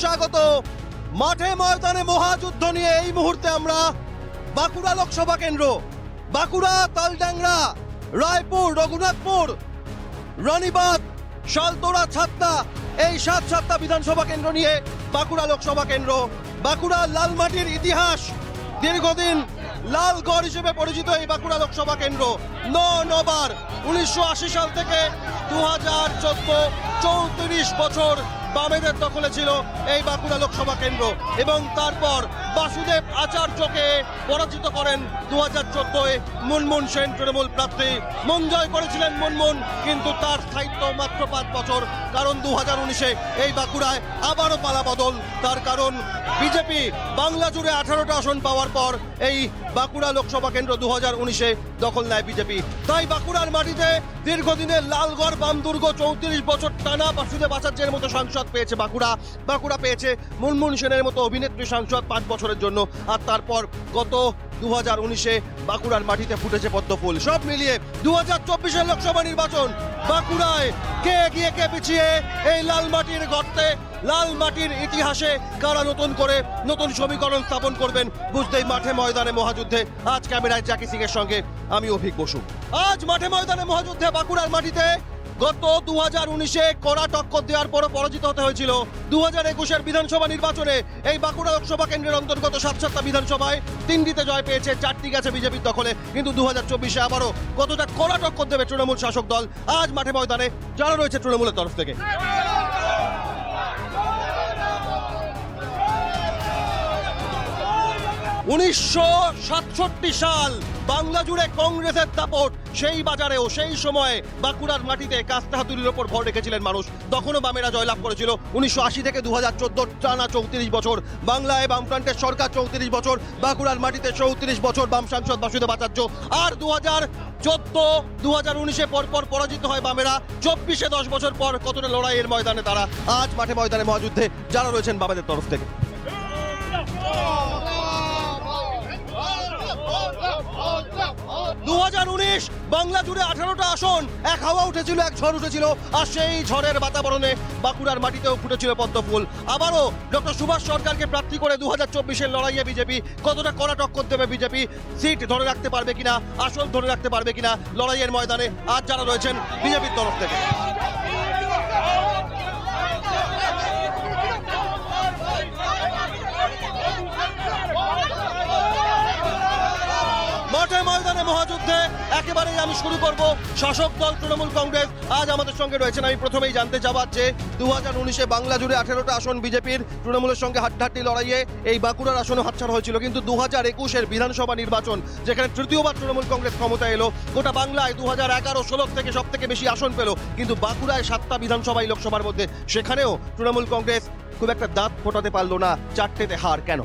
স্বাগত। মাঠে ময়দানে মহাযুদ্ধ নিয়ে এই মুহূর্তে আমরা বাঁকুড়া লোকসভা কেন্দ্র, বাঁকুড়া, তালডাংরা, রায়পুর, রঘুনাথপুর রানীবাদ শালতোড়া, ছাত্তা, এই সাত সাতটা বিধানসভা কেন্দ্র নিয়ে বাঁকুড়া লোকসভা কেন্দ্র, বাঁকুড়া লালমাটির ইতিহাস দীর্ঘদিন লালগড় হিসেবে পরিচিত এই বাঁকুড়া লোকসভা কেন্দ্র। ন নবার উনিশশো আশি সাল থেকে দু হাজার চোদ্দ চৌত্রিশ বছর বামেদের দখলে ছিল এই বাঁকুড়া লোকসভা কেন্দ্র। এবং তারপর বাসুদেব আচার্যকে পরাজিত করেন দু হাজার চোদ্দোয় মুনমুন সেন তৃণমূল প্রার্থী। মন জয় করেছিলেন মুনমুন, কিন্তু তার স্থায়িত্ব মাত্র পাঁচ বছর, কারণ দু হাজার উনিশে এই বাঁকুড়ায় আবারও পালা বদল। তার কারণ বিজেপি বাংলা জুড়ে আঠারোটা আসন পাওয়ার পর এই বাঁকুড়া লোকসভা কেন্দ্র দু হাজার উনিশে দখল নেয় বিজেপি। তাই বাঁকুড়ার মাটিতে দীর্ঘদিনের লালগড় বামদুর্গ চৌত্রিশ বছর টানা বাসুদেব আচার্যের মতো সাংসদ পেয়েছে বাঁকুড়া। বাঁকুড়া পেয়েছে মুনমুন সেনের মতো অভিনেত্রী সাংসদ পাঁচ বছরের জন্য। আর তারপর গত দু হাজার উনিশে বাঁকুড়ার মাটিতে ফুটেছে পদ্মফুল। সব মিলিয়ে দু হাজার চব্বিশের লোকসভা নির্বাচন বাঁকুড়ায় কে এগিয়ে কে পিছিয়ে এই লাল মাটির গর্তে লাল মাটির ইতিহাসে কারা নতুন করে নতুন সমীকরণ স্থাপন করবেন বুঝতেই মাঠে ময়দানে মহাযুদ্ধে। আজ ক্যামেরায় জ্যাকি সিং এর সঙ্গে আমি অভিক বসু। আজ মাঠে ময়দানে মহাযুদ্ধে বাঁকুড়ার মাটিতে গত দু হাজার উনিশে কড়া টক্কর দেওয়ার পরও পরাজিত হতে হয়েছিল। দু হাজার একুশের বিধানসভা নির্বাচনে এই বাঁকুড়া লোকসভা কেন্দ্রের অন্তর্গত সাত সাতটা বিধানসভায় তিনটিতে জয় পেয়েছে, চারটি গেছে বিজেপির দখলে। কিন্তু দু হাজার চব্বিশে আবারও কতটা কড়া টক্কর দেবে তৃণমূল শাসক দল? আজ মাঠে ময়দানে যারা রয়েছে তৃণমূলের তরফ থেকে। উনিশশো সাতষট্টি সাল বাংলা জুড়ে কংগ্রেসের দাপট। সেই বাজারেও সেই সময়ে বাঁকুড়ার মাটিতে কাস্তা হাতুড়ির ওপর ভর রেখেছিলেন মানুষ। তখনও বামেরা জয়লাভ করেছিল। উনিশশো আশি থেকে দু হাজার চোদ্দ টানা চৌত্রিশ বছর। বাংলায় বামফ্রন্টের সরকার চৌত্রিশ বছর, বাঁকুড়ার মাটিতে চৌত্রিশ বছর বাম সাংসদ বাসুদেব আচার্য। আর দু হাজার চোদ্দ দু হাজার উনিশে পরপর পরাজিত হয় বামেরা। চব্বিশে দশ বছর পর কতটা লড়াইয়ের ময়দানে তারা। আজ মাঠে ময়দানে মহাযুদ্ধে যারা রয়েছেন বামেদের তরফ থেকে। দু হাজার উনিশ, বাংলা জুড়ে আঠারোটা আসন, এক হাওয়া উঠেছিল, এক ঝড় উঠেছিল, আর সেই ঝড়ের বাতাবরণে বাঁকুড়ার মাটিতেও ফুটেছিল পদ্মফুল। আবারও ডক্টর সুভাষ সরকারকে প্রার্থী করে দু হাজার চব্বিশের লড়াইয়ে বিজেপি কতটা কড়া টক্কর দেবে বিজেপি? সিট ধরে রাখতে পারবে কিনা? আসন ধরে রাখতে পারবে কিনা? লড়াইয়ের ময়দানে আজ যারা রয়েছেন বিজেপির তরফ থেকে। একেবারেই আমি শুরু করব শাসক দল তৃণমূল কংগ্রেস। আজ আমাদের সঙ্গে রয়েছেন, আমি প্রথমেই জানতে চাওয়ার যে দু হাজার উনিশে বাংলা জুড়ে আঠেরোটা আসন বিজেপির তৃণমূলের সঙ্গে হাড্ডাহাড্ডি লড়াইয়ে এই বাঁকুড়ার আসনও হাতছাড়া হয়েছিল। কিন্তু দু হাজার একুশের বিধানসভা নির্বাচন, যেখানে তৃতীয়বার তৃণমূল কংগ্রেস ক্ষমতা এলো, গোটা বাংলায় দু হাজার এগারো ষোলো থেকে সব থেকে বেশি আসন পেল। কিন্তু বাঁকুড়ায় সাতটা বিধানসভাই লোকসভার মধ্যে, সেখানেও তৃণমূল কংগ্রেস খুব একটা দাঁত ফোটাতে পারল না, চারটেতে হার কেন?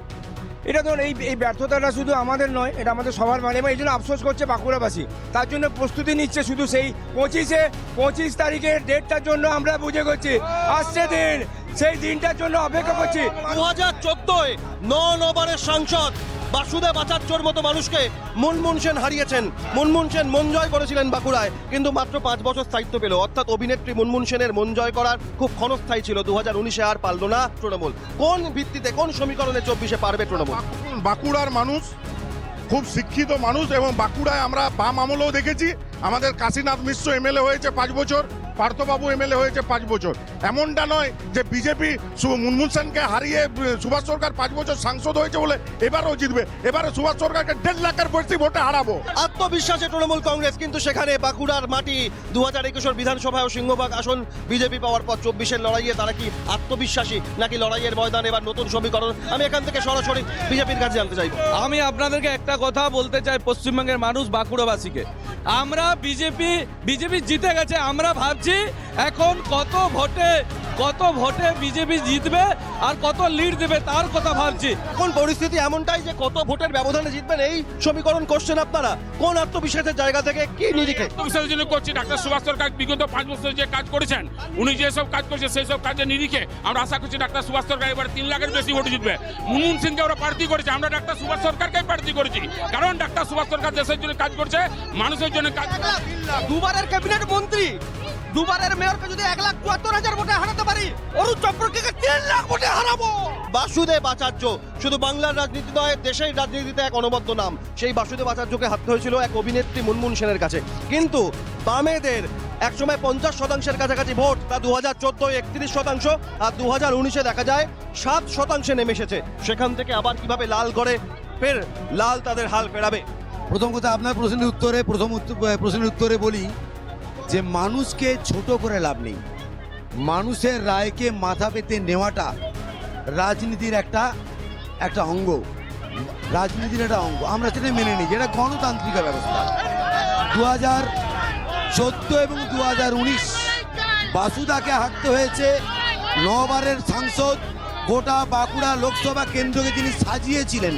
এটা ধরুন, এই এই ব্যর্থতাটা শুধু আমাদের নয়, এটা আমাদের সবার মানে এবং এই জন্য আফসোস করছে বাঁকুড়াবাসী। তার জন্য প্রস্তুতি নিচ্ছে শুধু সেই পঁচিশে, পঁচিশ তারিখের ডেটটার জন্য আমরা বুঝে করছি, আসছে দিন। সেই দিনটার জন্য অপেক্ষা করছি। দু হাজার চোদ্দোয় ন নবারের সাংসদ বাসুদেব আচার্যর মতো মানুষকে মুনমুন সেন হারিয়েছেন। মুনমুন সেন মন জয় করেছিলেন বাঁকুড়ায়, কিন্তু মাত্র পাঁচ বছর স্থায়িত্ব পেল। অর্থাৎ অভিনেত্রী মুনমুন সেনের মন জয় করার খুব ক্ষণস্থায়ী ছিল। দু হাজার উনিশে আর পারল না তৃণমূল। কোন ভিত্তিতে, কোন সমীকরণে চব্বিশে পারবে তৃণমূল? বাঁকুড়ার মানুষ, খুব শিক্ষিত মানুষ এবং বাঁকুড়ায় আমরা বাম আমলেও দেখেছি। আমাদের কাশীনাথ মিশ্র এমএলএ হয়েছে পাঁচ বছর। পার্থবাবু এমএলএ হয়েছে পাঁচ বছর। এমনটা নয় যে বিজেপি মুনমুন সেনকে হারিয়ে সুভাষ সরকার পাঁচ বছর সাংসদ হয়েছে বলে এবারও জিতবে। এবারে সুভাষ সরকারকে দেড় লাখের বেশি ভোটে হারাবো। আত্মবিশ্বাসে তৃণমূল কংগ্রেস কিন্তু সেখানে বাঁকুড়ার মাটি দু হাজার একুশের বিধানসভায় ও সিংহভাগ আসন বিজেপি পাওয়ার পর চব্বিশের লড়াইয়ে তারা কি আত্মবিশ্বাসী নাকি লড়াইয়ের ময়দান এবার নতুন সমীকরণ? আমি এখান থেকে সরাসরি বিজেপির কাছে জানতে চাইব। আমি আপনাদেরকে একটা কথা বলতে চাই পশ্চিমবঙ্গের মানুষ বাঁকুড়াবাসীকে। আমরা বিজেপি বিজেপি জিতে গেছে আমরা ভাবছি এখন কত ভোটে কত ভোটে বিজেপি জিতবে আর কত লিড দেবে তার কথা ভাবছি। কোন পরিস্থিতি এমনটাই যে কত ভোটের ব্যবধানে জিতবেন এই সমীকরণ করছেন আপনারা। কোন আত্মবিশ্বাসের জায়গা থেকে কি নিরিখে বিশেষ জন্য করছি ডাক্তার সুভাষ সরকার বিগত পাঁচ বছর যে কাজ করেছেন উনি যেসব কাজ করেছেন সেই সব কাজের নিরিখে আমরা আশা করছি ডাক্তার সুভাষ সরকার এবার তিন লাখের বেশি ভোট জিতবে। মুনমুন সিংকে আমরা প্রার্থী করেছি আমরা ডাক্তার সুভাষ সরকারকে প্রার্থী করেছি। কারণ ডাক্তার সুভাষ সরকার দেশের জন্য কাজ করছে মানুষের জন্য কাজ দুবারের ক্যাবিনেট মন্ত্রী। দুবারের মেয়রকে যদি এক লাখ চুয়াত্তর হাজার ভোটে হারাতে পারি অরুণ চক্রকে তিন লাখ ভোটে হারাবো। বাসুদেব আচার্য শুধু বাংলার রাজনীতি নয় দেশের রাজনীতিতে এক অনবদ্য নাম। সেই বাসুদেব আচার্যকে হারতে হয়েছিল এক অভিনেত্রী মুনমুন সেনের কাছে। কিন্তু বামেদের একসময় পঞ্চাশ শতাংশের কাছাকাছি ভোট তা দু হাজার চোদ্দোয় একত্রিশ শতাংশ আর দু হাজার উনিশে দেখা যায় সাত শতাংশে নেমে এসেছে। সেখান থেকে আবার কীভাবে লাল করে ফের লাল তাদের হাল ফেরাবে? প্রথম কথা আপনার প্রশ্নের উত্তরে প্রথম উত্তর- প্রশ্নের উত্তরে বলি যে মানুষকে ছোট করে লাভ নেই। মানুষের রায়কে মাথা পেতে নেওয়াটা রাজনীতির একটা একটা অঙ্গ। রাজনীতির একটা অঙ্গ। আমরা সেটা মেনে নিই যেটা গণতান্ত্রিক ব্যবস্থা। দু হাজার চোদ্দ এবং দু হাজার উনিশ বাসুদাকে হাঁটতে হয়েছে নবারের সাংসদ গোটা বাঁকুড়া লোকসভা কেন্দ্রকে তিনি সাজিয়েছিলেন।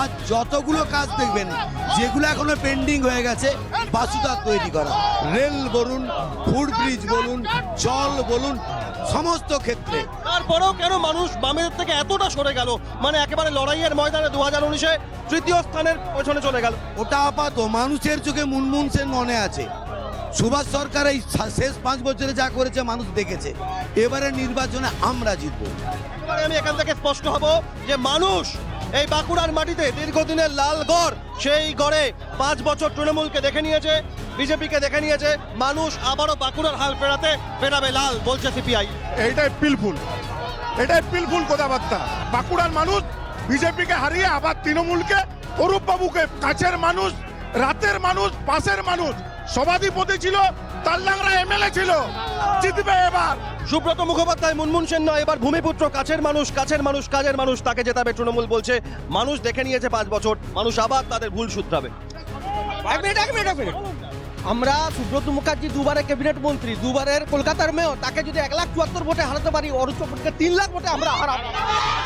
আজ যতগুলো কাজ দেখবেন যেগুলো এখনও পেন্ডিং হয়ে গেছে বাসুদা তৈরি করা। রেল বলুন ফুড ব্রিজ বলুন জল বলুন সমস্ত ক্ষেত্রে। তারপরেও কেন মানুষ বামেদের থেকে এতটা সরে গেল? মানে একেবারে লড়াইয়ের ময়দানে দু হাজার উনিশে তৃতীয় স্থানের পেছনে চলে গেল। ওটা আপাত মানুষের চোখে মুনমুন সেন মনে আছে। সুভাষ সরকার এই শেষ পাঁচ বছরে যা করেছে মানুষ দেখেছে। এবারে নির্বাচনে আমরা জিতবো। এবারে আমি এখান থেকে স্পষ্ট হব যে মানুষ এই বাঁকুড়ার মাটিতে দীর্ঘদিনের লাল গড় সেই গড়ে পাঁচ বছর তৃণমূলকে দেখে নিয়েছে বিজেপিকে দেখে নিয়েছে মানুষ আবারও বাঁকুড়ার হাল ফেরাতে ফেরাবে লাল বলছে সিপিআই। এইটাই পিলফুল। এটাই পিলফুল কথাবার্তা। বাঁকুড়ার মানুষ বিজেপিকে হারিয়ে আবার তৃণমূলকে অরূপ বাবুকে কাছের মানুষ রাতের মানুষ পাশের মানুষ সভাধিপতি ছিল তাল্লাংরা এমএলএ ছিল। জিতবে এবার। সুব্রত মুখোপাধ্যায় মুনমুন সেন নয় এবার ভূমিপুত্র কাছের মানুষ কাছের মানুষ কাজের মানুষ তাকে জেতাবে তৃণমূল বলছে। মানুষ দেখে নিয়েছে পাঁচ বছর মানুষ আবার তাদের ভুল শুধরাবে। এক মিনিট এক মিনিট এক মিনিট। আমরা সুব্রত মুখার্জি দুবারের ক্যাবিনেট মন্ত্রী দুবারের কলকাতার মেয়র তাকে যদি এক লাখ চুয়াত্তর ভোটে হারাতে পারি অরুণ চক্রবর্তীকে তিন লাখ ভোটে আমরা হারাবো।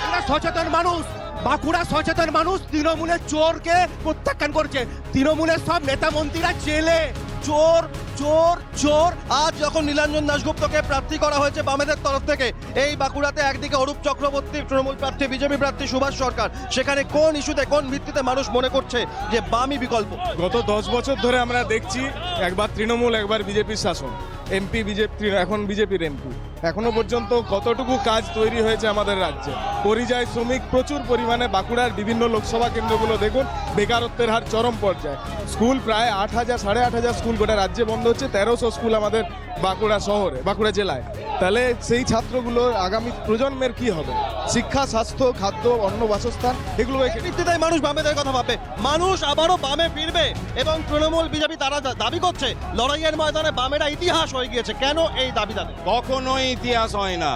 আমরা সচেতন মানুষ। বাঁকুড়া সচেতন মানুষ তৃণমূলের চোরকে প্রত্যাখ্যান করছে। তৃণমূলের সব নেতা মন্ত্রীরা জেলে। চোর চোর চোর। আজ যখন নীলাঞ্জন দাশগুপ্তকে প্রার্থী করা হয়েছে বামেদের তরফ থেকে এই বাঁকুড়াতে একদিকে অরূপ চক্রবর্তী তৃণমূল প্রার্থী বিজেপি প্রার্থী সুভাষ সরকার। সেখানে কোন ইস্যুতে কোন ভিত্তিতে মানুষ মনে করছে যে বামই বিকল্প? গত দশ বছর ধরে আমরা দেখছি একবার তৃণমূল একবার বিজেপির শাসন। এমপি বিজেপি এখন বিজেপির এমপি। এখনও পর্যন্ত কতটুকু কাজ তৈরি হয়েছে আমাদের রাজ্যে? পরিযায়ী শ্রমিক প্রচুর পরিমাণে বাঁকুড়ার বিভিন্ন লোকসভা কেন্দ্রগুলো দেখুন বেকারত্বের হার চরম পর্যায়ে। স্কুল প্রায় আট হাজার সাড়ে আট হাজার স্কুল গোটা রাজ্যে বন্ধ হচ্ছে তেরোশো স্কুল আমাদের বাঁকুড়া শহরে বাঁকুড়া জেলায়। তাহলে সেই ছাত্রগুলো আগামী প্রজন্মের কি হবে? শিক্ষা স্বাস্থ্য খাদ্য অন্ন বাসস্থান এগুলো ভিত্তিতে মানুষ বামেদের কথা ভাববে। মানুষ আবারও বামে ফিরবে এবং তৃণমূল বিজেপি তারা দাবি করছে লড়াইয়ের ময়দানে বামেরা ইতিহাস হয়ে গিয়েছে। কেন এই দাবি তাদের? কখনোই ইতিহাস হয় না।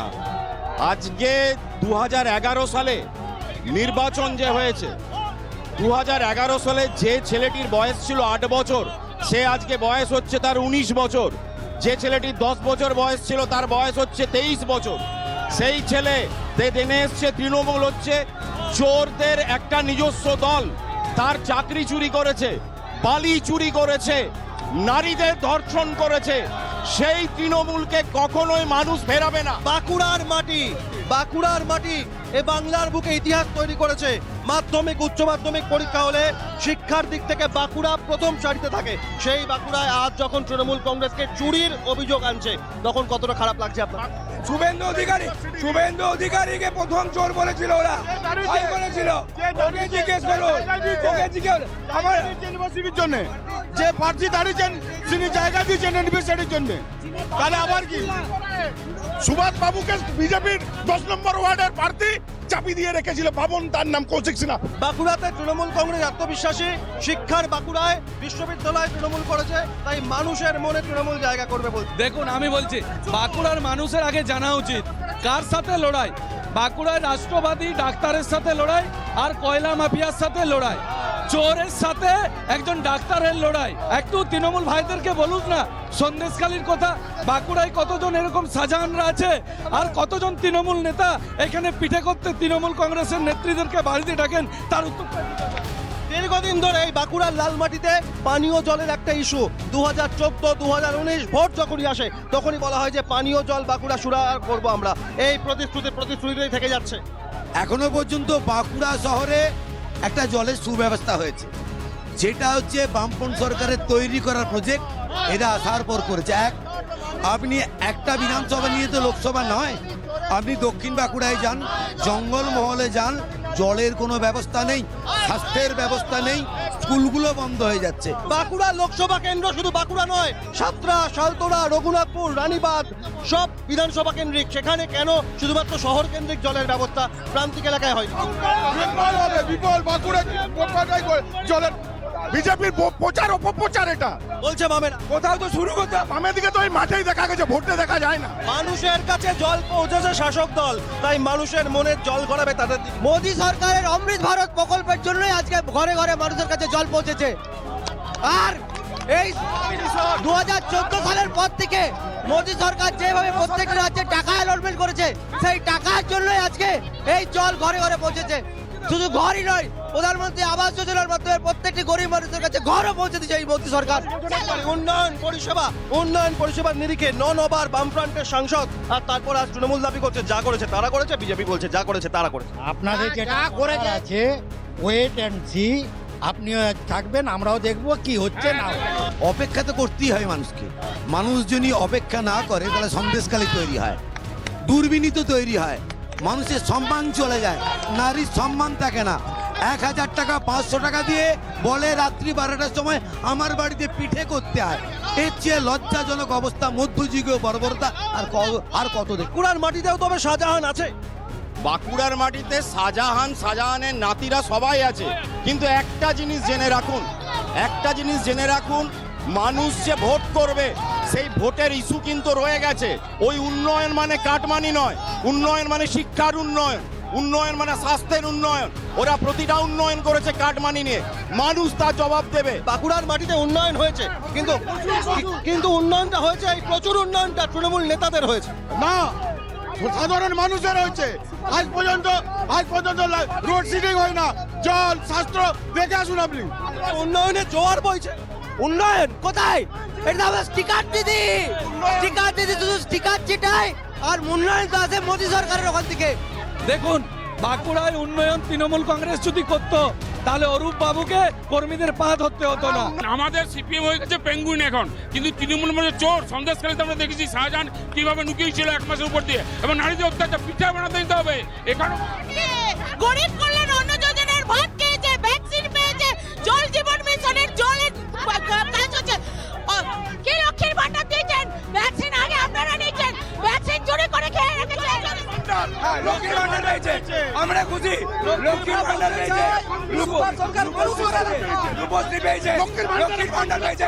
আজকে দু সালে নির্বাচন যে হয়েছে দু সালে যে ছেলেটির বয়স ছিল আট বছর, সে আজকে বয়স হচ্ছে তার উনিশ বছর। যে ছেলেটির দশ বছর বয়স ছিল, তার বয়স হচ্ছে তেইশ বছর। সেই ছেলে দেনে এসছে, তৃণমূল হচ্ছে, চোরদের একটা নিজস্ব দল। তার চাকরি চুরি করেছে, বালি চুরি করেছে, নারীদের ধর্ষণ করেছে। সেই তৃণমূলকে কখনোই মানুষ ফেরাবে না। বাঁকুড়ার মাটি বাঁকুড়ার মাটি এ বাংলার বুকে ইতিহাস তৈরি করেছে। মাধ্যমিক উচ্চ মাধ্যমিক পরীক্ষা হলে শিক্ষার দিক থেকে বাঁকুড়া প্রথম সারিতে থাকে। সেই বাঁকুড়ায় আজ যখন তৃণমূল কংগ্রেসকে চুরির অভিযোগ আনছে তখন কতটা খারাপ লাগছে আপনার? শুভেন্দু অধিকারী শুভেন্দু অধিকারীকে প্রথম চোর বলেছিল ওরা। বলেছিল। ওকে জিজ্ঞেস করুন। ওকে জিজ্ঞেস আমার ইউনিভার্সিটির জন্য। যে প্রার্থী দাঁড়িয়েছেন তিনি জায়গা দিয়েছেন ইউনিভার্সিটির জন্য। তাহলে আবার কি? সুভাষ বাবুকে বিজেপির দশ নম্বর ওয়ার্ডের প্রার্থী চাপি দিয়ে রেখেছিল। ভাবুন তার নাম কৌশিক সিনহা বাঁকুড়াতে তৃণমূল কংগ্রেস আত্মবিশ্বাসী শিক্ষার বাঁকুড়ায় বিশ্ববিদ্যালয় তৃণমূল করেছে তাই মানুষের মনে তৃণমূল জায়গা করবে বলছে। দেখুন আমি বলছি বাঁকুড়ার মানুষের আগে জানা উচিত কার সাথে লড়াই? বাঁকুড়ায় রাষ্ট্রবাদী ডাক্তারের সাথে লড়াই আর কয়লা মাফিয়ার সাথে লড়াই? চোরের সাথে একজন ডাক্তারের লড়াই। একটু তৃণমূল ভাইদেরকে বলুন না সন্দেশকালীর কথা বাঁকুড়ায় কতজন এরকম শাহজাহানরা আছে আর কতজন তৃণমূল নেতা এখানে পিঠে করতে তৃণমূল কংগ্রেসের নেত্রীদেরকে বাড়িতে ডাকেন তার উত্তর দীর্ঘদিন ধরে এই বাঁকুড়ার লাল মাটিতে পানীয় জলের একটা ইস্যু। দু হাজার চোদ্দ দু হাজার উনিশ ভোট যখনই আসে তখনই বলা হয় যে পানীয় জল বাঁকুড়া সুরার করব আমরা। এই প্রতিশ্রুতি প্রতিশ্রুতিতেই থেকে যাচ্ছে। এখনও পর্যন্ত বাঁকুড়া শহরে একটা জলের সুব্যবস্থা হয়েছে। যেটা হচ্ছে বামপন সরকারের তৈরি করার প্রজেক্ট এটা আসার পর করেছে। এক, আপনি একটা বিধানসভা নিয়ে তো লোকসভা নয়। আপনি দক্ষিণ বাঁকুড়ায় যান, জঙ্গলমহলে যান, জলের কোনো ব্যবস্থা নেই, স্বাস্থ্যের ব্যবস্থা নেই স্কুলগুলো বন্ধ হয়ে যাচ্ছে। বাঁকুড়া লোকসভা কেন্দ্র শুধু বাঁকুড়া নয়, সাতরা সালতোড়া রঘুনাথপুর রানীবাদ সব বিধানসভা কেন্দ্রিক। সেখানে কেন শুধুমাত্র শহর কেন্দ্রিক জলের ব্যবস্থা প্রান্তিক এলাকায় হয় জলের বিজেপির প্রচার অপপ্রচার এটা। বলছে মামেরা কোথাও তো শুরু করতে। বামের দিকে তো ওই মাঠেই দেখা গেছে ভোটে দেখা যায় না। মানুষের কাছে জল পৌঁছেছে শাসক দল তাই মানুষের মনে জল গড়াবে তাদের মোদী সরকারের অমৃত ভারত প্রকল্পের জন্যই আজকে ঘরে ঘরে মানুষের কাছে জল পৌঁছেছে। আর এই দু হাজার চোদ্দ সালের পর থেকে মোদী সরকার যেভাবে প্রত্যেকটা রাজ্যে টাকা অ্যালটমেন্ট করেছে সেই টাকার জন্যই আজকে এই জল ঘরে ঘরে পৌঁছেছে। শুধু ঘরই নয় প্রধানমন্ত্রী আবাস যোজনার মাধ্যমে প্রত্যেকটি গরিব মানুষের কাছে ঘরও পৌঁছে দিচ্ছে এই মোদী সরকার। উন্নয়ন পরিষেবা উন্নয়ন পরিষেবার নিরিখে ন নবার বামফ্রন্টের সাংসদ আর তারপর আজ তৃণমূল দাবি করছে যা করেছে তারা করেছে বিজেপি বলছে যা করেছে তারা করেছে। আপনাদের যেটা করে আছে ওয়েট অ্যান্ড সি আপনিও থাকবেন আমরাও দেখব কি হচ্ছে না অপেক্ষা তো করতেই হয় মানুষকে। মানুষ যদি অপেক্ষা না করে তাহলে সন্দেশকালী তৈরি হয়। দুর্বিনীত তৈরি হয়। মানুষের সম্মান চলে যায়। নারীর সম্মান থাকে না। এক হাজার টাকা, পাঁচশো টাকা দিয়ে বলে রাত্রি বারোটার সময় আমার বাড়িতে পিঠে করতে হয় এর চেয়ে লজ্জাজনক অবস্থা মধ্যযুগীয় বর্বরতা। আর আর কত দেখ কুড়ার মাটিতেও তবে শাহজাহান আছে। বাঁকুড়ার মাটিতে শাহজাহান, শাহজাহানের নাতিরা সবাই আছে। কিন্তু একটা জিনিস জেনে রাখুন, একটা জিনিস জেনে রাখুন, মানুষ যে ভোট করবে, সেই ভোটের ইস্যু কিন্তু রয়ে গেছে। ওই উন্নয়ন মানে কাটমানি নয়, উন্নয়ন মানে শিক্ষার উন্নয়ন। উন্নয়ন মানে স্বাস্থ্যের উন্নয়ন। ওরা প্রতিটা উন্নয়ন করেছে কাটমানি নিয়ে। মানুষ তার জবাব দেবে। বাঁকুড়ার মাটিতে উন্নয়ন হয়েছে কিন্তু কিন্তু উন্নয়নটা হয়েছে এই প্রচুর উন্নয়নটা তৃণমূল নেতাদের হয়েছে। না সাধারণ মানুষের হয়েছে। আজ পর্যন্ত আজ পর্যন্ত রোড সিটিং হয় না। জল শাস্ত্র দেখে আসুন আপনি। উন্নয়নের জোয়ার বইছে। উন্নয়ন কোথায়? এটা হবে স্টিকার দিদি। স্টিকার দিদি শুধু স্টিকার চিটায় আর উন্নয়ন তো আছে মোদী সরকারের ওখান থেকে। দেখুন বাঁকুড়ায় উন্নয়ন তৃণমূল কংগ্রেস যদি করতো তাহলে অরূপ বাবুকে কর্মীদের পা ধরতে হতো না। আমাদের সিপিএম হয়ে গেছে পেঙ্গুইন এখন কিন্তু তৃণমূল মানে চোর। সন্দেশকালীতে আমরা দেখেছি শাহজাহান কীভাবে লুকিয়েছিল এক মাসের উপর দিয়ে। এবং নারীদের অত্যাচার পিঠা বানাতে দিতে হবে। এখানে গরিব কল্যাণ লক্ষ্মীর ভান্ডার পেয়েছে রূপশ্রী পেয়েছে লক্ষ্মীর ভান্ডার পেয়েছে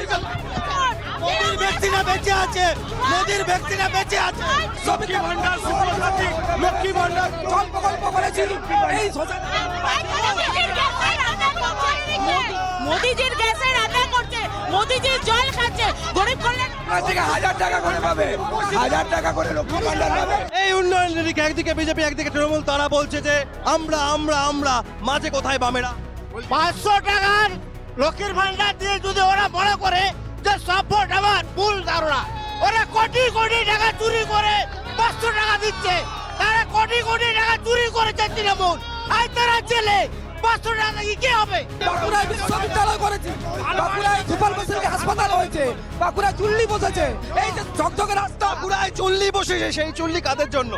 মোদির ব্যক্তিরা বেঁচে আছে। মোদির ব্যক্তিরা বেঁচে আছে। লক্ষ্মী ভান্ডার সুপ্রসাদী লক্ষ্মী ভান্ডার জল প্রকল্প এই রান্না করছে। মোদিজির জল খাচ্ছে। গরিব কল্যাণ আপনার থেকে হাজার টাকা করে পাবে। হাজার টাকা করে লক্ষ্মী ভান্ডার পাবে। এই উন্নয়ন নিরিখে একদিকে বিজেপি একদিকে তৃণমূল তারা বলছে যে আমরা আমরা আমরা মাঝে কোথায় বামেরা? পাঁচশো টাকার লক্ষ্মীর ভান্ডার দিয়ে যদি ওরা মনে করে যে সব ভোট আমার ভুল ধারণা। ওরা কোটি কোটি টাকা চুরি করে পাঁচশো টাকা দিচ্ছে। তারা কোটি কোটি টাকা চুরি করেছে তৃণমূল। আর তারা জেলে। কি হবে? বাঁকুড়ায় বিশ্ববিদ্যালয় করেছি। বাঁকুড়ায় সুপার স্পেশালিটি হাসপাতাল হয়েছে। বাঁকুড়ায় চুল্লি বসেছে। এই যে ঝকঝকে রাস্তা। বাঁকুড়ায় চুল্লি বসেছে সেই চুল্লি কাদের জন্য?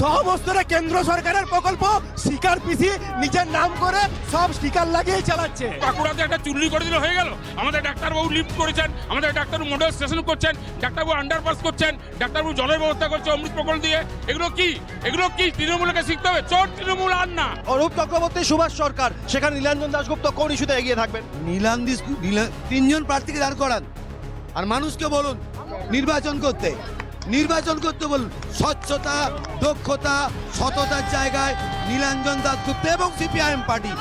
সমস্তটা কেন্দ্র সরকারের প্রকল্প স্টিকার পিসি নিজের নাম করে সব স্টিকার লাগিয়ে চালাচ্ছে। বাঁকুড়াতে একটা চুল্লি করে দিলে হয়ে গেল। আমাদের ডাক্তারবাবু লিফট করেছেন আমাদের ডাক্তারবাবু মডেল স্টেশন করছেন ডাক্তারবাবু আন্ডারপাস করছেন ডাক্তারবাবু জলের ব্যবস্থা করছে অমৃত প্রকল্প দিয়ে। এগুলো কি? এগুলো কি? তৃণমূলকে শিখতে হবে। চোর তৃণমূল আর না। অরূপ চক্রবর্তী সুভাষ সরকার সেখানে নীলাঞ্জন দাশগুপ্ত কোন ইস্যুতে এগিয়ে থাকবেন? নীলান্দি তিনজন প্রার্থীকে দাঁড় করান। আর মানুষকে বলুন নির্বাচন করতে। নির্বাচন করতে বলুন। স্বচ্ছতা, দক্ষতা, সততার জায়গায় নীলাঞ্জন দাসগুপ্ত এবং সিপিআইএম পার্টি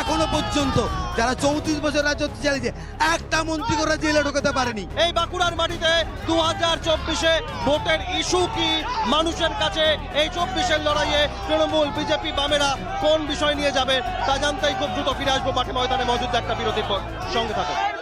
এখনও পর্যন্ত যারা চৌত্রিশ বছর রাজত্ব চালিয়েছে, একটা মন্ত্রী করে জেলে ঢোকাতে পারেনি। এই বাঁকুড়ার মাটিতে দু হাজার চব্বিশে ভোটের ইস্যু কি মানুষের কাছে? এই চব্বিশের লড়াইয়ে তৃণমূল, বিজেপি, বামেরা কোন বিষয় নিয়ে যাবে তা জানতেই খুব দ্রুত ফিরে আসব। মাঠে ময়দানে মজুদ একটা বিরতির পর। সঙ্গে থাকুন।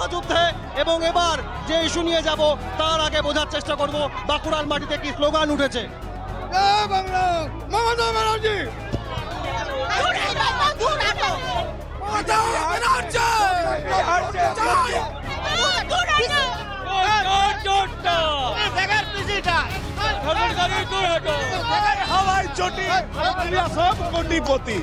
মহাযুদ্ধে। এবং এবার যে ইস্যু নিয়ে যাব তার আগে বোঝার চেষ্টা করব বাঁকুড়ার মাটিতে কি স্লোগান উঠেছে। বাংলা মমতা ব্যানার্জি! চটি সব কোটিপতি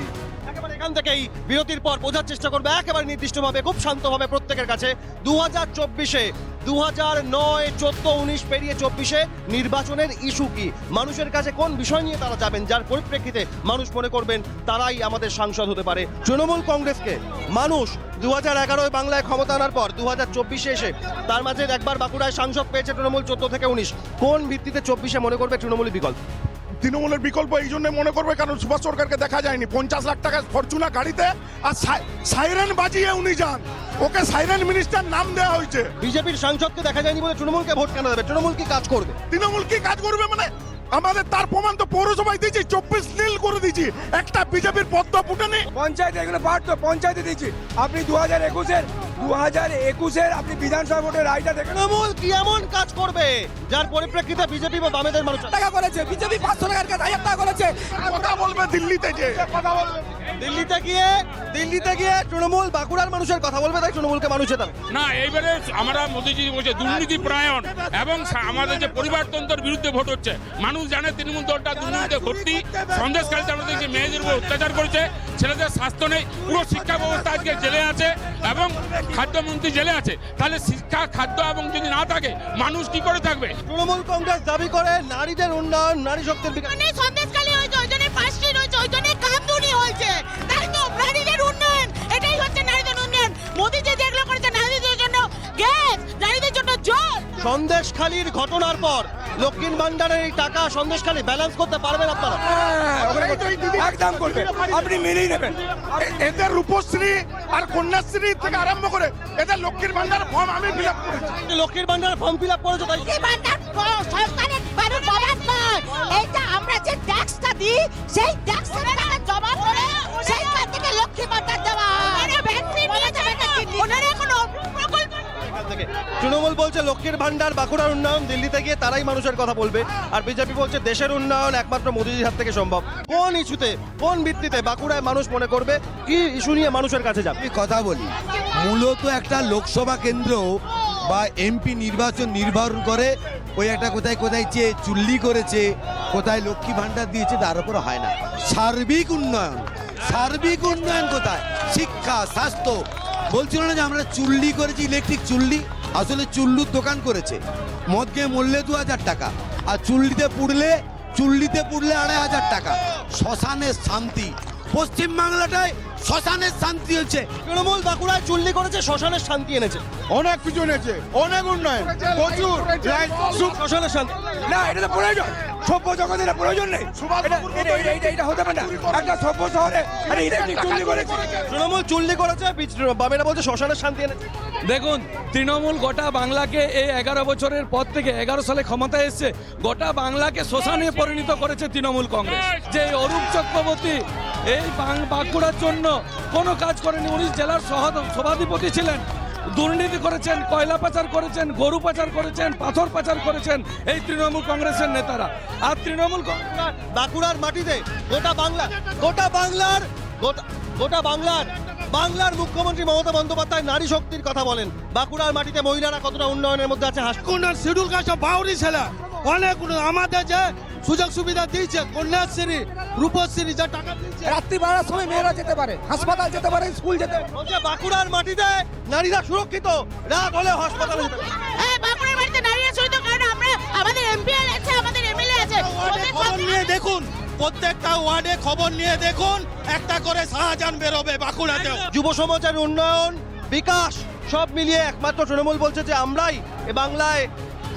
এখান থেকেই বিরতির পর বোঝার চেষ্টা করবে একেবারে নির্দিষ্টভাবে, খুব শান্তভাবে প্রত্যেকের কাছে। দু হাজার চব্বিশে দু হাজার নয়, চোদ্দ, উনিশ পেরিয়ে চব্বিশে নির্বাচনের ইস্যু কি? মানুষের কাছে কোন বিষয় নিয়ে তারা যাবেন? যার পরিপ্রেক্ষিতে মানুষ মনে করবেন তারাই আমাদের সাংসদ হতে পারে। তৃণমূল কংগ্রেসকে মানুষ দু হাজার এগারোয় বাংলায় ক্ষমতা আনার পর দু হাজার চব্বিশে এসে তার মাঝে একবার বাঁকুড়ায় সাংসদ পেয়েছে তৃণমূল চোদ্দ থেকে উনিশ। কোন ভিত্তিতে চব্বিশে মনে করবে তৃণমূলের বিকল্প? তৃণমূলের বিকল্প এই জন্য মনে করবে কারণ সুভাষ সরকারকে দেখা যায়নি। পঞ্চাশ লাখ টাকা ফরচুনা গাড়িতে আর সাই- সাইরেন বাজিয়ে উনি যান। ওকে সাইরেন মিনিস্টার নাম দেওয়া হয়েছে। বিজেপির সাংসদকে দেখা যায়নি বলে তৃণমূলকে ভোট কেন দেবে? তৃণমূল কি কাজ করবে? তৃণমূল কি কাজ করবে মানে আমাদের তার প্রমাণ তো পৌরসভায় দিয়েছি চব্বিশ নীল করে দিয়েছি। একটা বিজেপির পদ্ম ফুটেনি। পঞ্চায়েতে এগুলো পাঠ তো পঞ্চায়েতে দিচ্ছি আপনি দু হাজার একুশের দু হাজার একুশের আপনি বিধানসভা ভোটের রায়টা দেখেন। তৃণমূল কি এমন কাজ করবে? যার পরিপ্রেক্ষিতে বিজেপি বা বামেদের মানুষ টাকা করেছে বিজেপি পাঁচশো টাকার কাছে হাজার টাকা করেছে কথা বলবে দিল্লিতে যে কথা বলবে। দিল্লিতে গিয়ে দিল্লিতে গিয়ে তৃণমূল বাঁকুড়ার মানুষের কথা বলবে তাই তৃণমূলকে মানুষ যেতে না এইবারে আমরা মোদীজি বলছে দুর্নীতি প্রায়ণ এবং আমাদের যে পরিবারতন্ত্রের বিরুদ্ধে ভোট হচ্ছে মানুষ জানে তৃণমূল দলটা দুর্নীতিতে ভর্তি। সন্দেশকালীতে আমরা দেখছি মেয়েদের উপর অত্যাচার করেছে। ছেলেদের স্বাস্থ্য নেই পুরো শিক্ষা ব্যবস্থা আজকে জেলে আছে এবং খাদ্যমন্ত্রী জেলে আছে। তাহলে শিক্ষা খাদ্য এবং যদি না থাকে মানুষ কি করে থাকবে? তৃণমূল কংগ্রেস দাবি করে নারীদের উন্নয়ন নারী শক্তির বিকাশ। ওখানে হয়েছে ওই জন্য পাঁচটি রয়েছে ওই জন্য কামদুনি হয়েছে। তাই তো নারীদের উন্নয়ন এটাই হচ্ছে নারীদের উন্নয়ন। মোদি যে যেগুলো করেছে নারীদের জন্য গ্যাস নারীদের জন্য জল। সন্দেশখালীর ঘটনার পর লক্ষ্মীর ভান্ডারের এই টাকা সন্দেশখালী ব্যালেন্স করতে পারবেন আপনারা? একদম করবে। আপনি মেনেই নেবেন। এদের রূপশ্রী আর কন্যাশ্রী থেকে আরম্ভ করে এদের লক্ষ্মীর ভান্ডার ফর্ম আমি ফিল আপ করেছি। Lakshmir Bhandar form fill up করেছ তাই সরকারের এইটা আমরা যে ট্যাক্সটা দিই সেই ট্যাক্সের টাকা জমা করে সেইখান থেকে লক্ষ্মী ভান্ডার দেওয়া হয় ভ্যাকসিন নিয়ে যাবে না ওনারা কোনো প্রকল্প এখান থেকে তৃণমূল বলছে লক্ষ্মীর ভান্ডার বাঁকুড়ার উন্নয়ন, দিল্লিতে গিয়ে তারাই মানুষের কথা বলবে। আর বিজেপি বলছে দেশের উন্নয়ন একমাত্র মোদীজির হাত থেকে সম্ভব। কোন ইস্যুতে, কোন ভিত্তিতে বাঁকুড়ায় মানুষ মনে করবে? কি ইস্যু নিয়ে মানুষের কাছে যাবে? কথা বলি। মূলত একটা লোকসভা কেন্দ্র বা এমপি নির্বাচন নির্ভর করে, ওই একটা কোথায় কোথায় চেয়ে চুল্লি করেছে, কোথায় লক্ষ্মী ভাণ্ডার দিয়েছে, তার উপর হয় না। সার্বিক উন্নয়ন সার্বিক উন্নয়ন কোথায়? শিক্ষা, স্বাস্থ্য। বলছিল না যে আমরা চুল্লি করেছি, ইলেকট্রিক চুল্লি? আসলে চুল্লুর দোকান করেছে। মদ খেয়ে মরলে দু হাজার টাকা, আর চুল্লিতে পুড়লে চুল্লিতে পুড়লে আড়াই হাজার টাকা। শ্মশানের শান্তি। পশ্চিম বাংলাটায় শ্মশানের শান্তি হচ্ছে তৃণমূল বাঁকুড়ায় চুল্লি করেছে শ্মশানের শান্তি এনেছে। অনেক কিছু এনেছে অনেক উন্নয়ন প্রচুর শ্মশানের শান্তি। না এটা তো প্রয়োজন। সভ্য জগতের এটা প্রয়োজন নেই। এটা- হতে পারে না। একটা সভ্য শহরে আরে ইলেকট্রিক চুল্লি করেছে? তৃণমূল চুল্লি করেছে বামেরা বলছে শ্মশানের শান্তি এনেছে। দেখুন তৃণমূল গোটা বাংলাকে এই এগারো বছরের পর থেকে এগারো সালে ক্ষমতায় এসছে। গোটা বাংলাকে শ্মশানে পরিণত করেছে তৃণমূল কংগ্রেস। যে অরূপ চক্রবর্তী এই বাং- বাঁকুড়ার জন্য কোনো কাজ করেনি। উনি জেলার সভাধিপতি ছিলেন। দুর্নীতি করেছেন, কয়লা পাচার করেছেন, গরু পাচার করেছেন, পাথর পাচার করেছেন এই তৃণমূল কংগ্রেসের নেতারা। আর তৃণমূল বাঁকুড়ার মাটিতে গোটা বাংলা গোটা বাংলার গোটা বাংলার বাংলার মুখ্যমন্ত্রী মমতা বন্দ্যোপাধ্যায় নারী শক্তির কথা বলেন। বাঁকুড়ার মাটিতে মহিলারা কতটা উন্নয়নের মধ্যে আছে হাস কন্যার শিডিউল কাস্ট বাউরি ছেলে। অনেক আমাদের যে সুযোগ সুবিধা দিয়েছে কন্যাশ্রী রূপশ্রী যা টাকা দিয়েছে। রাত্রি বারোটার সময় মেয়েরা যেতে পারে হাসপাতাল যেতে পারে স্কুল যেতে পারে। বাঁকুড়ার মাটিতে নারীরা সুরক্ষিত রাত হলে হাসপাতালে যেতে পারে। হ্যাঁ বাঁকুড়ার বাড়িতে নারীরা শুধু কারণ আমরা আমাদের এমপি আছে আমাদের এমএলএ আছে। ওদের খবর সাথে- নিয়ে দেখুন প্রত্যেকটা ওয়ার্ডে খবর নিয়ে দেখুন একটা করে শাহজাহান বেরোবে বাঁকুড়াতেও। যুব সমাজের উন্নয়ন বিকাশ সব মিলিয়ে একমাত্র তৃণমূল বলছে যে আমরাই এ বাংলায়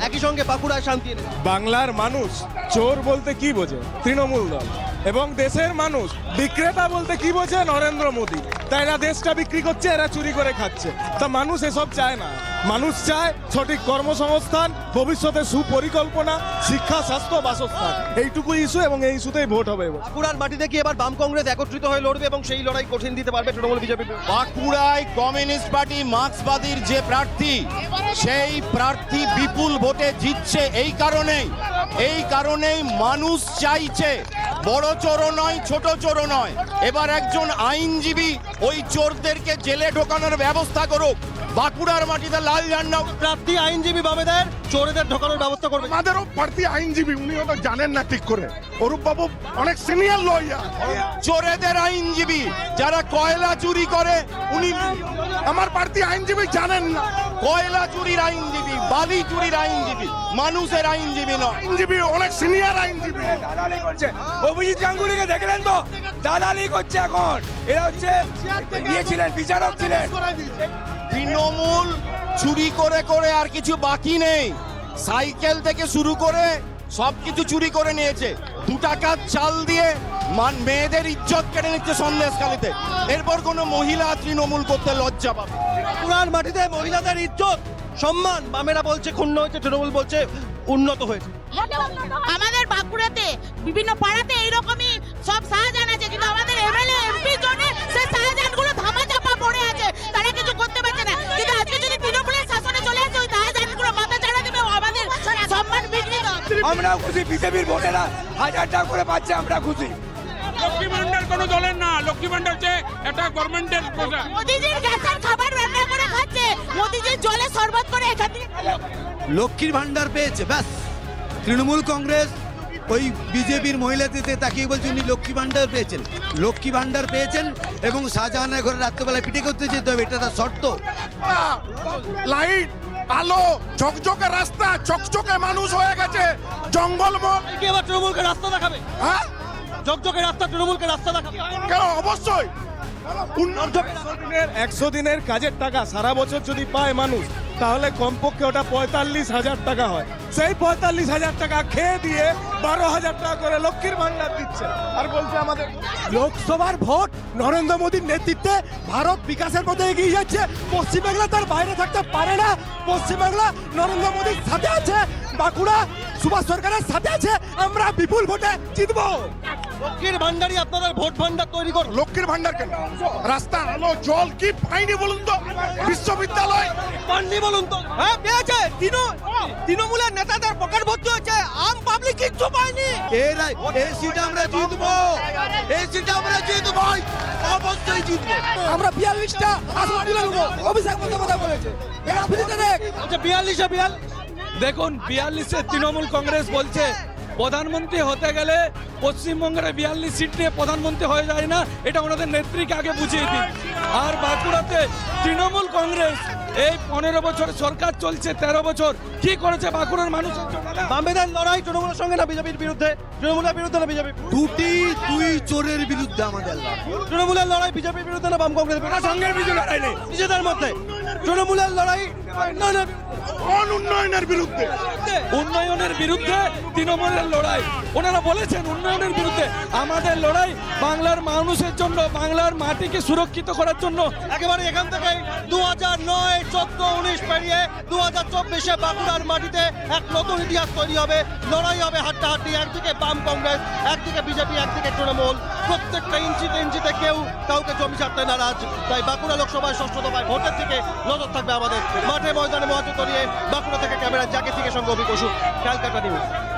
একই সঙ্গে বাঁকুড়ায় শান্তি বাংলার মানুষ চোর বলতে কি বোঝে? তৃণমূল দল। এবং দেশের মানুষ বিক্রেতা বলতে কি বোঝে? নরেন্দ্র মোদী। তাই এরা দেশটা বিক্রি করছে, এরা চুরি করে খাচ্ছে। তা মানুষ এসব চায় না। মানুষ চায় সঠিক কর্মসংস্থান ভবিষ্যতে সুপরিকল্পনা শিক্ষা স্বাস্থ্য বাসস্থান। এইটুকু ইস্যু এবং এই ইস্যুতেই ভোট হবে বাঁকুড়ার মাটিতে কি এবার বাম কংগ্রেস একত্রিত হয়ে লড়বে এবং সেই লড়াই কঠিন দিতে পারবে তৃণমূল বিজেপি? বাঁকুড়ায় কমিউনিস্ট পার্টি মার্ক্সবাদীর যে প্রার্থী সেই প্রার্থী বিপুল ভোটে জিতছে এই কারণেই। এই কারণেই মানুষ চাইছে বড় চোরও নয় ছোট চোরও নয়। এবার একজন আইনজীবী ওই চোরদেরকে জেলে ঢোকানোর ব্যবস্থা করুক। বাঁকুড়ার মাটিতে লাল ঝান্ডা। প্রার্থী আইনজীবী বামেদের চোরেদের ঢোকানোর ব্যবস্থা করবে। আমাদেরও প্রার্থী আইনজীবী উনি তো জানেন না ঠিক করে। অরূপ বাবু অনেক সিনিয়র লয়ার চোরেদের আইনজীবী যারা কয়লা চুরি করে উনি আমার প্রার্থী আইনজীবী জানেন না। কয়লা চুরির আইনজীবী বালি চুরির আইনজীবী মানুষের আইনজীবী নয়। আইনজীবী অনেক সিনিয়র আইনজীবী। দালালি করছে। অভিজিৎ গাঙ্গুলিকে দেখলেন তো? দালালি করছে এখন। এরা হচ্ছে গিয়েছিলেন বিচারক ছিলেন। তৃণমূল চুরি করে করে আর কিছু বাকি নেই। সাইকেল থেকে শুরু করে সবকিছু চুরি করে নিয়েছে। দু টাকার চাল দিয়ে মান মেয়েদের ইজ্জত কেড়ে নিচ্ছে সন্দেশকালীতে এরপর কোনো মহিলা তৃণমূল করতে লজ্জা পাবে। বাঁকুড়ার মাটিতে মহিলাদের ইজ্জত সম্মান। বামেরা বলছে ক্ষুণ্ণ হয়েছে তৃণমূল বলছে উন্নত হয়েছে। আমাদের বাঁকুড়াতে বিভিন্ন পাড়াতে এইরকমই সব শাহজাহান আছে কিন্তু আমাদের এমএলএ এমপি আমরাও খুশি বিজেপির ভোটেরা হাজার টাকা করে পাচ্ছে আমরা খুশি। লক্ষ্মী ভান্ডার কোনো দলের না লক্ষ্মী ভান্ডার হচ্ছে একটা গভর্নমেন্টের প্রজা। মোদিজির গ্যাসের খাবার রান্না করে খাচ্ছে মোদিজির জলে শরবত করে এখান লক্ষ্মীর ভান্ডার পেয়েছে ব্যাস। তৃণমূল কংগ্রেস ওই বিজেপির মহিলাদের তাকিয়ে বলছে উনি লক্ষ্মী ভান্ডার পেয়েছেন। লক্ষ্মী ভান্ডার পেয়েছেন এবং শাহজাহানের ঘরে রাত্রেবেলায় পিঠে করতে যেতে হবে এটা তার শর্ত। লাইট আলো চকচকে রাস্তা চকচকে মানুষ হয়ে গেছে। জঙ্গলমল কি এবার তৃণমূলকে রাস্তা দেখাবে? হ্যাঁ? চকচকে রাস্তা তৃণমূলকে রাস্তা দেখাবে। কেন? অবশ্যই। উন্নত একশো দিনের কাজের টাকা সারা বছর যদি পায় মানুষ তাহলে কমপক্ষে ওটা পঁয়তাল্লিশ হাজার টাকা হয়। সেই পঁয়তাল্লিশ হাজার টাকা খেয়ে দিয়ে বারো হাজার টাকা করে লক্ষ্মীর ভান্ডার দিচ্ছে। আর বলছে আমাদের লোকসভার ভোট নরেন্দ্র মোদীর নেতৃত্বে ভারত বিকাশের পথে এগিয়ে যাচ্ছে। পশ্চিমবাংলা তার বাইরে থাকতে পারে না। পশ্চিমবাংলা নরেন্দ্র মোদীর সাথে আছে। বাঁকুড়া সুভাষ সরকারের সাথে আছে। আমরা বিপুল ভোটে জিতবো। লক্ষ্মীর ভান্ডারই আপনাদের ভোট ভান্ডার তৈরি করো লক্ষ্মীর ভান্ডার কেন? রাস্তা আলো জল কি পাইনি বলুন তো? বিশ্ববিদ্যালয় বলুন তো। হ্যাঁ পেয়েছে তৃণ- তৃণমূলের নেতাদের পকেট ভর্তি হয়েছে। আম পাবলিক কিচ্ছু পায়নি। এর এই সিট আমরা জিতবো। এই সিট আমরা জিতবো। অবশ্যই জিতবো। আমরা বিয়াল্লিশটা আসন তুলে নেব। অভিষেক বন্দ্যোপাধ্যায় বলেছে। এরা ফ্রিতে দেখ। আচ্ছা বিয়াল্লিশে বিয়াল দেখুন বিয়াল্লিশে তৃণমূল কংগ্রেস বলছে প্রধানমন্ত্রী হতে গেলে পশ্চিমবঙ্গের বিয়াল্লিশ সিট নিয়ে প্রধানমন্ত্রী হয়ে যায় না এটা ওনাদের নেত্রীকে আগে বুঝিয়ে দিন। আর বাঁকুড়াতে তৃণমূল কংগ্রেস এই পনেরো বছর সরকার চলছে তেরো বছর। কি করেছে বাঁকুড়ার মানুষের জন্য না? বামেদের লড়াই তৃণমূলের সঙ্গে না বিজেপির বিরুদ্ধে? তৃণমূলের বিরুদ্ধে না বিজেপি দুটি দুই চোরের বিরুদ্ধে আমাদের লড়াই। তৃণমূলের লড়াই বিজেপির বিরুদ্ধে না বাম কংগ্রেস সঙ্গে বিজেপি লড়াই নেই। নিজেদের মধ্যে। তৃণমূলের লড়াই উন্নয়নের অনুন্নয়নের বিরুদ্ধে? উন্নয়নের বিরুদ্ধে তৃণমূলের লড়াই। ওনারা বলেছেন উন্নয়নের বিরুদ্ধে। আমাদের লড়াই বাংলার মানুষের জন্য বাংলার মাটিকে সুরক্ষিত করার জন্য। একেবারে এখান থেকে দু হাজার নয় চোদ্দ উনিশ পেরিয়ে দু হাজার চব্বিশে বাঁকুড়ার মাটিতে এক নতুন ইতিহাস তৈরি হবে। লড়াই হবে হাড্ডাহাড্ডি একদিকে বাম কংগ্রেস একদিকে বিজেপি একদিকে তৃণমূল। প্রত্যেকটা ইঞ্চিতে ইঞ্চিতে কেউ কাউকে জমি ছাড়তে নারাজ। তাই বাঁকুড়া লোকসভায় ষষ্ঠ দফায় ভোটের দিকে নজর থাকবে আমাদের। মাঠে ময়দানে মহাজুত নিয়ে বাঁকুড়া থেকে ক্যামেরা জাকে থেকে সঙ্গে অভিকসু ক্যালকাটা নিউজ।